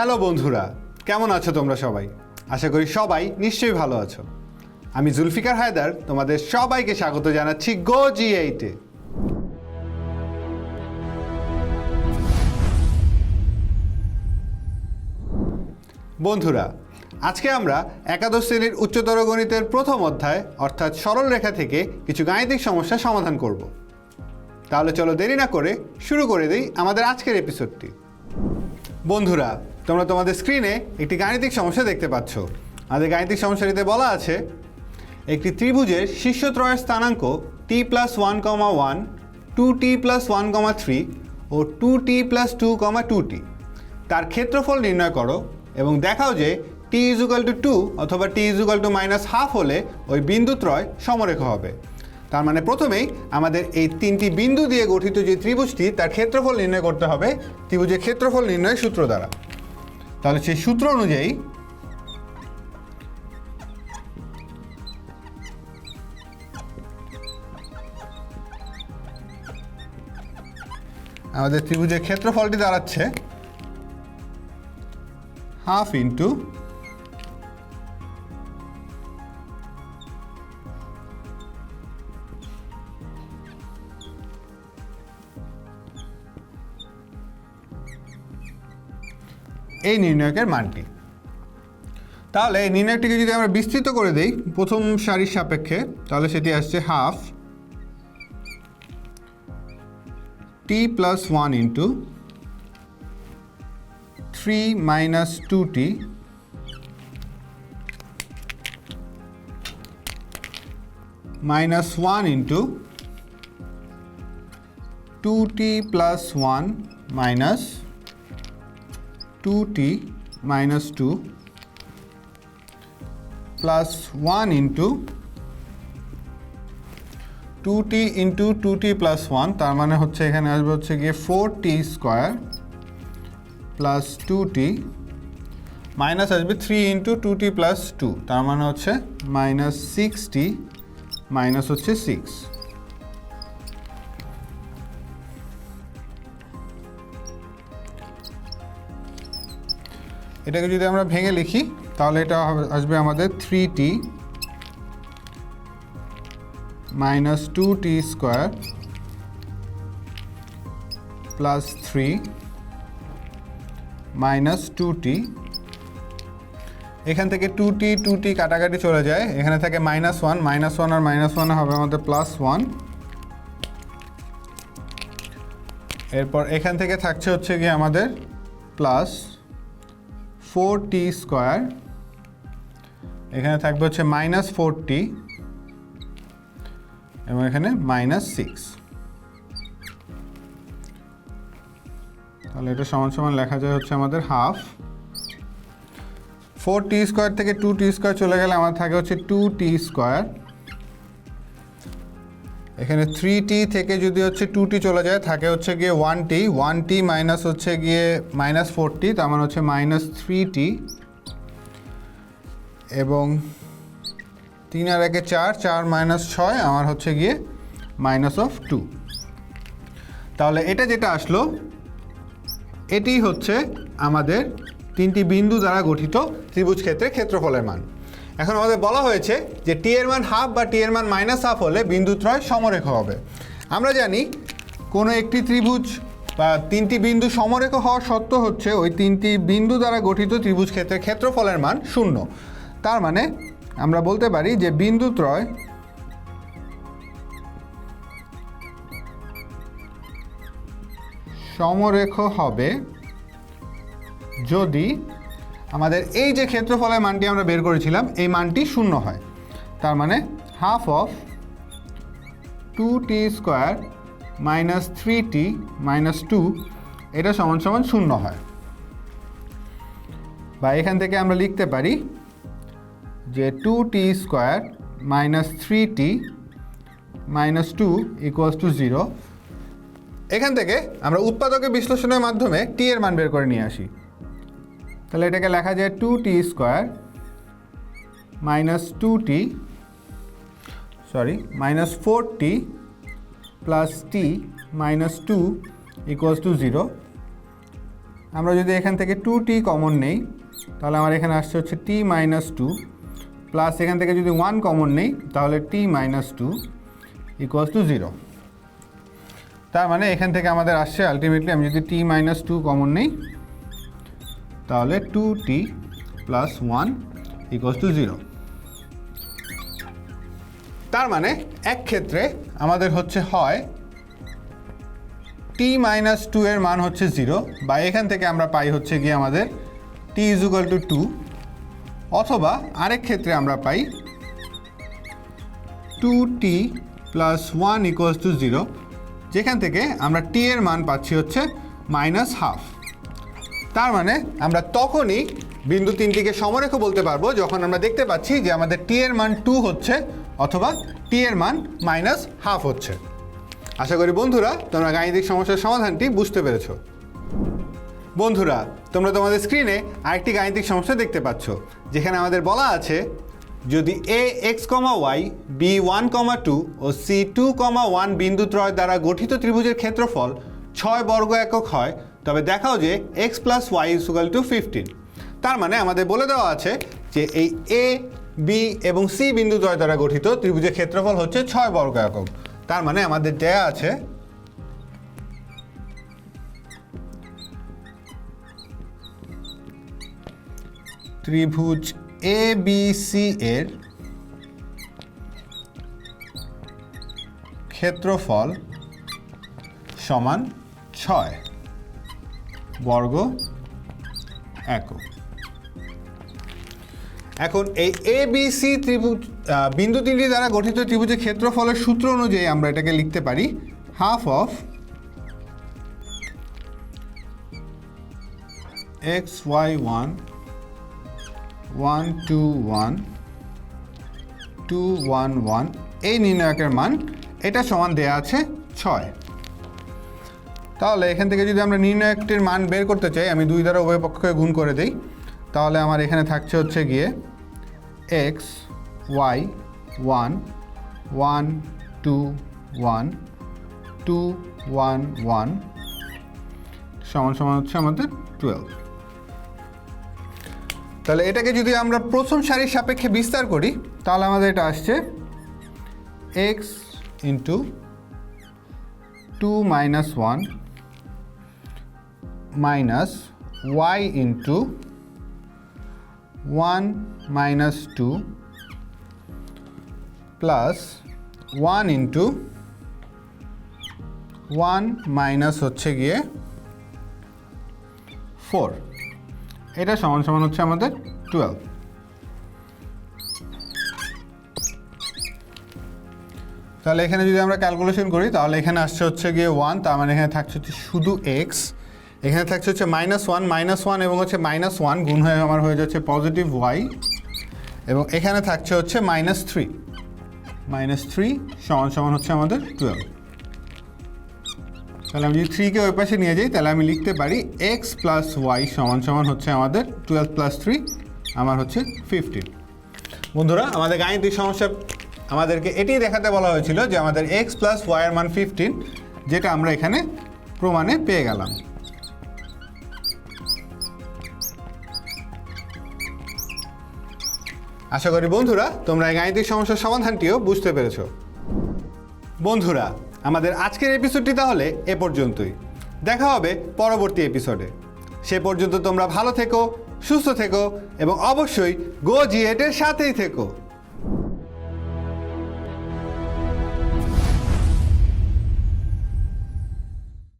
Hello বন্ধুরা, কেমন আছো তোমরা সবাই? আশা করি সবাই নিশ্চয়ই ভালো আছো। আমি জুলফিকার হায়দার, তোমাদের সবাইকে স্বাগত জানাচ্ছি গো জি এইটে বন্ধুরা, আজকে আমরা একাদশ শ্রেণির উচ্চতর গণিতের প্রথম অধ্যায়, অর্থাৎ সরল রেখা থেকে কিছু গাণিতিক সমস্যার সমাধান করব। তাহলে চলো দেরি না করে শুরু করে দিই আমাদের আজকের এপিসোডটি বন্ধুরা তোমরা তোমাদের স্ক্রিনে একটি গাণিতিক সমস্যা দেখতে পাচ্ছ। আমাদের গাণিতিক সমস্যাটিতে বলা আছে, একটি ত্রিভুজের শীর্ষত্রয়ের স্থানাঙ্ক t plus one comma one two t plus one comma three ও two t plus two comma two t তার ক্ষেত্রফল নির্ণয় করো এবং দেখাও যে টি ইজুকাল টু টু অথবা t equal to minus half হলে ওই বিন্দুত্রয় সমরেখ হবে। তার মানে প্রথমেই আমাদের এই তিনটি বিন্দু দিয়ে গঠিত যে ত্রিভুজটি, তার ক্ষেত্রফল নির্ণয় করতে হবে। ত্রিভুজের ক্ষেত্রফল নির্ণয় সূত্র দ্বারা। তাহলে সেই সূত্র অনুযায়ী আমাদের ত্রিভুজের ক্ষেত্রফলটি দাঁড়াচ্ছে হাফ ইন্টু এই নির্ণায়কের মানটি। তাহলে এই নির্ণায়কটিকে যদি আমরা বিস্তৃত করে দিই, প্রথম সারির সাপেক্ষে, তাহলে সেটি আসছে half t plus one into three minus two t minus one into two t plus one minus 2t minus 2 plus 1 into 2t into two t plus one তার মানে হচ্ছে এখানে আসবে হচ্ছে গিয়ে four t square plus two t minus আসবে three into two t plus two তার মানে হচ্ছে মাইনাস সিক্স টি মাইনাস হচ্ছে সিক্স এটাকে যদি আমরা ভেঙে লিখি, তাহলে এটা আসবে আমাদের three t minus two t square plus three minus two t এখান থেকে টু টি টু টি কাটাকাটি চলে যায়। এখানে থাকে মাইনাস ওয়ান মাইনাস ওয়ান আর মাইনাস ওয়ান হবে আমাদের প্লাস ওয়ান এরপর এখান থেকে থাকছে হচ্ছে গিয়ে আমাদের প্লাস ফোর টি স্কোয়ার। এখানে থাকবে হচ্ছে মাইনাস ফোর টি এবং এখানে মাইনাস সিক্স। তাহলে এটা সমান সমান লেখা যায় হচ্ছে আমাদের হাফ। ফোর টি স্কোয়ার থেকে টু টি স্কোয়ার চলে গেলে আমার থাকে হচ্ছে টু টি স্কোয়ার। এখানে থ্রি টি থেকে যদি হচ্ছে টু টি চলে যায়, থাকে হচ্ছে গিয়ে one t one t minus হচ্ছে গিয়ে মাইনাস ফোর টি তার মানে হচ্ছে মাইনাস থ্রি টি এবং তিন আর একে চার চার মাইনাস ছয়, আমার হচ্ছে গিয়ে মাইনাস অফ টু তাহলে এটা যেটা আসলো, এটি হচ্ছে আমাদের তিনটি বিন্দু দ্বারা গঠিত ত্রিভুজ ক্ষেত্রে ক্ষেত্রফলের মান। এখন আমাদের বলা হয়েছে যে টি এর মান হাফ বা টি এর মান মাইনাস হাফ হলে বিন্দুত্রয় সমরেখ হবে। আমরা জানি কোনো একটি ত্রিভুজ বা তিনটি বিন্দু সমরেখ হওয়ার সত্য হচ্ছে ওই তিনটি বিন্দু দ্বারা গঠিত ত্রিভুজ ক্ষেত্রের ক্ষেত্রফলের মান শূন্য। তার মানে আমরা বলতে পারি যে বিন্দুত্রয় সমরেখ হবে যদি আমাদের এই যে ক্ষেত্রফলের মানটি আমরা বের করেছিলাম, এই মানটি শূন্য হয়। তার মানে half of two t square minus three t minus two এটা সমান সমান শূন্য হয়। বা এখান থেকে আমরা লিখতে পারি যে two t square minus three t minus two equals to zero এখান থেকে আমরা উৎপাদকের বিশ্লেষণের মাধ্যমে টি এর মান বের করে নিয়ে আসি। তাহলে এটাকে লেখা যায় two t square minus two t sorry minus four t plus t minus two equals to zero আমরা যদি এখান থেকে টু টি কমন নেই, তাহলে আমার এখানে আসছে হচ্ছে টি মাইনাস টু প্লাস এখান থেকে যদি ওয়ান কমন নেই, তাহলে t minus two equals to zero তার মানে এখান থেকে আমাদের আসছে আলটিমেটলি আমি যদি টি মাইনাস টু কমন নেই তাহলে two t plus one equals to zero তার মানে এক ক্ষেত্রে আমাদের হচ্ছে হয় টি মাইনাস টু এর মান হচ্ছে জিরো বা এখান থেকে আমরা পাই হচ্ছে গিয়ে আমাদের t is equal to two অথবা আরেক ক্ষেত্রে আমরা পাই two t plus one equals to zero যেখান থেকে আমরা টি এর মান পাচ্ছি হচ্ছে মাইনাস হাফ তার মানে আমরা তখনই বিন্দু তিনটিকে সমরেখ বলতে পারব, যখন আমরা দেখতে পাচ্ছি যে আমাদের টি এর মান টু হচ্ছে অথবা টি এর মান মাইনাস হাফ হচ্ছে। আশা করি বন্ধুরা, তোমরা গাণিতিক সমস্যার সমাধানটি বুঝতে পেরেছ। বন্ধুরা, তোমরা তোমাদের স্ক্রিনে আরেকটি গাণিতিক সমস্যা দেখতে পাচ্ছ, যেখানে আমাদের বলা আছে, যদি A x comma y B one comma two O C two comma one বিন্দু ত্রয় দ্বারা গঠিত ত্রিভুজের ক্ষেত্রফল ছয় বর্গ একক হয় তবে দেখাও যে x plus y equal to fifteen তার মানে আমাদের বলে দেওয়া আছে যে এই এ বি এবং সি বিন্দু ত্রয় দ্বারা গঠিত ত্রিভুজের ক্ষেত্রফল হচ্ছে ছয় বর্গ একক। তার মানে আমাদের দেয়া আছে ত্রিভুজ এ বি সি এর ক্ষেত্রফল সমান ছয়। বর্গ একক। এখন এই এ বি সি ত্রিভুজ বিন্দু তিনটি দ্বারা গঠিত ত্রিভুজের ক্ষেত্রফলের সূত্র অনুযায়ী আমরা এটাকে লিখতে পারি half of x y one one two one two one one এই নির্ণায়কের মান, এটা সমান দেয়া আছে ছয়। তাহলে এখান থেকে যদি আমরা নির্ণায়কটির মান বের করতে চাই, আমি দুই দ্বারা উভয় পক্ষকে গুণ করে দিই, তাহলে আমার এখানে থাকছে হচ্ছে গিয়ে x y one one two one two one one সমান সমান হচ্ছে আমাদের টুয়েলভ তাহলে এটাকে যদি আমরা প্রথম সারির সাপেক্ষে বিস্তার করি, তাহলে আমাদের এটা আসছে x into two minus one minus y into one minus two plus one into one minus হচ্ছে গিয়ে ফোর এটা সমান সমান হচ্ছে আমাদের টুয়েলভ তাহলে এখানে যদি আমরা ক্যালকুলেশন করি, তাহলে এখানে আসছে হচ্ছে গিয়ে ওয়ান তার মানে এখানে থাকছে হচ্ছে শুধু এক্স এখানে থাকছে হচ্ছে মাইনাস ওয়ান মাইনাস ওয়ান এবং হচ্ছে মাইনাস ওয়ান গুণ হয়ে আমার হয়ে যাচ্ছে পজিটিভ ওয়াই এবং এখানে থাকছে হচ্ছে মাইনাস থ্রি মাইনাস থ্রি সমান সমান হচ্ছে আমাদের টুয়েলভ তাহলে আমি যদি থ্রিকে ওই পাশে নিয়ে যাই, তাহলে আমি লিখতে পারি এক্স প্লাস ওয়াই সমান সমান হচ্ছে আমাদের টুয়েলভ প্লাস থ্রি আমার হচ্ছে ফিফটিন বন্ধুরা, আমাদের গাণিতিক সমস্যা আমাদেরকে এটাই দেখাতে বলা হয়েছিল যে আমাদের এক্স প্লাস ওয়াইয়ের মান ফিফটিন যেটা আমরা এখানে প্রমাণে পেয়ে গেলাম। আশা করি বন্ধুরা, তোমরা এই গাণিতিক সমস্যার সমাধানটিও বুঝতে পেরেছ। বন্ধুরা, আমাদের আজকের এপিসোডটি তাহলে এ পর্যন্তই। দেখা হবে পরবর্তী এপিসোডে সে পর্যন্ত তোমরা ভালো থেকো, সুস্থ থেকো, এবং অবশ্যই গো জিএটের সাথেই থেকো।